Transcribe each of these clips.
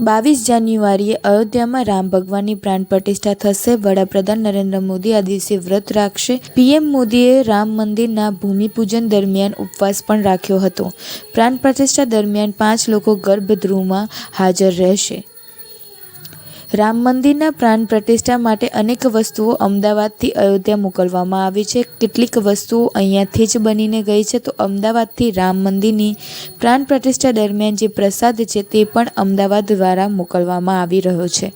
બાવીસ જાન્યુઆરીએ અયોધ્યામાં રામ ભગવાનની પ્રાણ પ્રતિષ્ઠા થશે. વડાપ્રધાન નરેન્દ્ર મોદી આ દિવસે વ્રત રાખશે. પીએમ મોદીએ રામ મંદિરના ભૂમિપૂજન દરમિયાન ઉપવાસ પણ રાખ્યો હતો. પ્રાણ પ્રતિષ્ઠા દરમિયાન પાંચ લોકો ગર્ભગૃહમાં હાજર રહેશે. રામ મંદિરના પ્રાણ પ્રતિષ્ઠા માટે અનેક વસ્તુઓ અમદાવાદથી અયોધ્યા મોકલવામાં આવી છે. કેટલીક વસ્તુઓ અહીંયાથી જ બનીને ગઈ છે. તો અમદાવાદથી રામ મંદિરની પ્રાણ પ્રતિષ્ઠા દરમિયાન જે પ્રસાદ છે તે પણ અમદાવાદ દ્વારા મોકલવામાં આવી રહ્યો છે.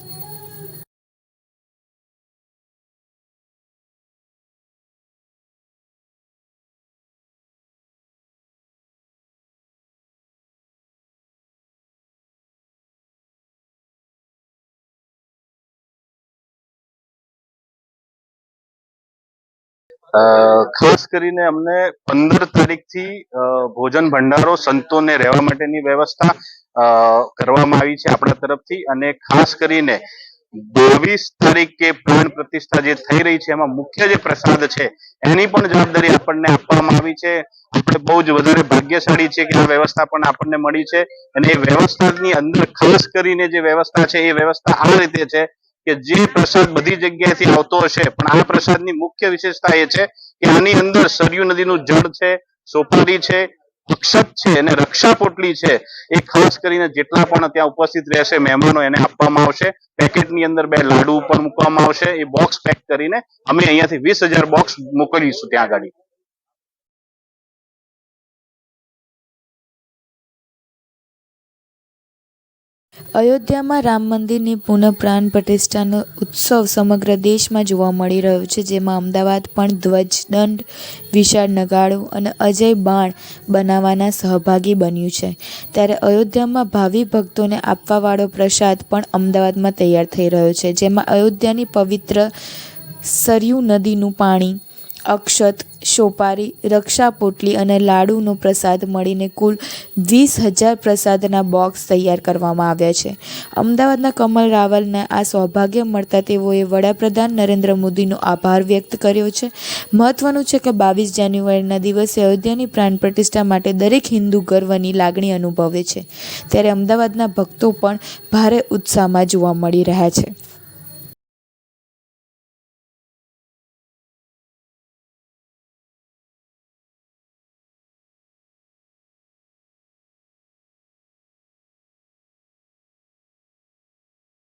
ખાસ કરીને અમને પંદર તારીખથી ભોજન ભંડારો સંતોને રહેવા માટેની વ્યવસ્થા કરવામાં આવી છે આપણા તરફથી. અને ખાસ કરીને બાવીસ તારીખે પ્રાણ પ્રતિષ્ઠા જે થઈ રહી છે, એમાં મુખ્ય જે પ્રસાદ છે, એની પણ જવાબદારી આપણને આપવામાં આવી છે. આપણે બહુ જ વધારે ભાગ્યશાળી છે કે આ વ્યવસ્થા પણ આપણને મળી છે. અને એ વ્યવસ્થાની અંદર ખાસ કરીને જે વ્યવસ્થા છે, એ વ્યવસ્થા આ રીતે છે કે જે પ્રસાદ બધી જગ્યાએથી આવતો હશે, પણ આ પ્રસાદની મુખ્ય વિશેષતા એ છે કે આની અંદર સરયુ નદીનું જળ છે, સોપારી છે અક્ષત છે અને રક્ષા પોટલી છે. એ ખાસ કરીને જેટલા પણ ત્યાં ઉપસ્થિત રહેશે, મહેમાનો એને આપવામાં આવશે. પેકેટની અંદર બે લાડુ પણ મૂકવામાં આવશે. એ બોક્સ પેક કરીને અમે અહીંયાથી વીસ હજાર બોક્સ મોકલીશું ત્યાં આગળ. અયોધ્યામાં રામ મંદિરની પુનઃ પ્રાણ પ્રતિષ્ઠાનો ઉત્સવ સમગ્ર દેશમાં જોવા મળી રહ્યો છે, જેમાં અમદાવાદ પણ ધ્વજદંડ, વિશાળ નગાડું અને અજય બાણ બનાવવાના સહભાગી બન્યું છે. ત્યારે અયોધ્યામાં ભાવિ ભક્તોને આપવાવાળો પ્રસાદ પણ અમદાવાદમાં તૈયાર થઈ રહ્યો છે, જેમાં અયોધ્યાની પવિત્ર સરયુ નદીનું પાણી, અક્ષત સોપારી રક્ષા પોટલી અને લાડુનો પ્રસાદ મળીને કુલ વીસ હજાર પ્રસાદના બોક્સ તૈયાર કરવામાં આવ્યા છે. અમદાવાદના કમલ રાવલને આ સૌભાગ્ય મળતા તેઓએ વડાપ્રધાન નરેન્દ્ર મોદીનો આભાર વ્યક્ત કર્યો છે. મહત્વનું છે કે બાવીસ જાન્યુઆરીના દિવસે અયોધ્યાની પ્રાણ પ્રતિષ્ઠા માટે દરેક હિન્દુ ગર્વની લાગણી અનુભવે છે. ત્યારે અમદાવાદના ભક્તો પણ ભારે ઉત્સાહમાં જોવા મળી રહ્યા છે.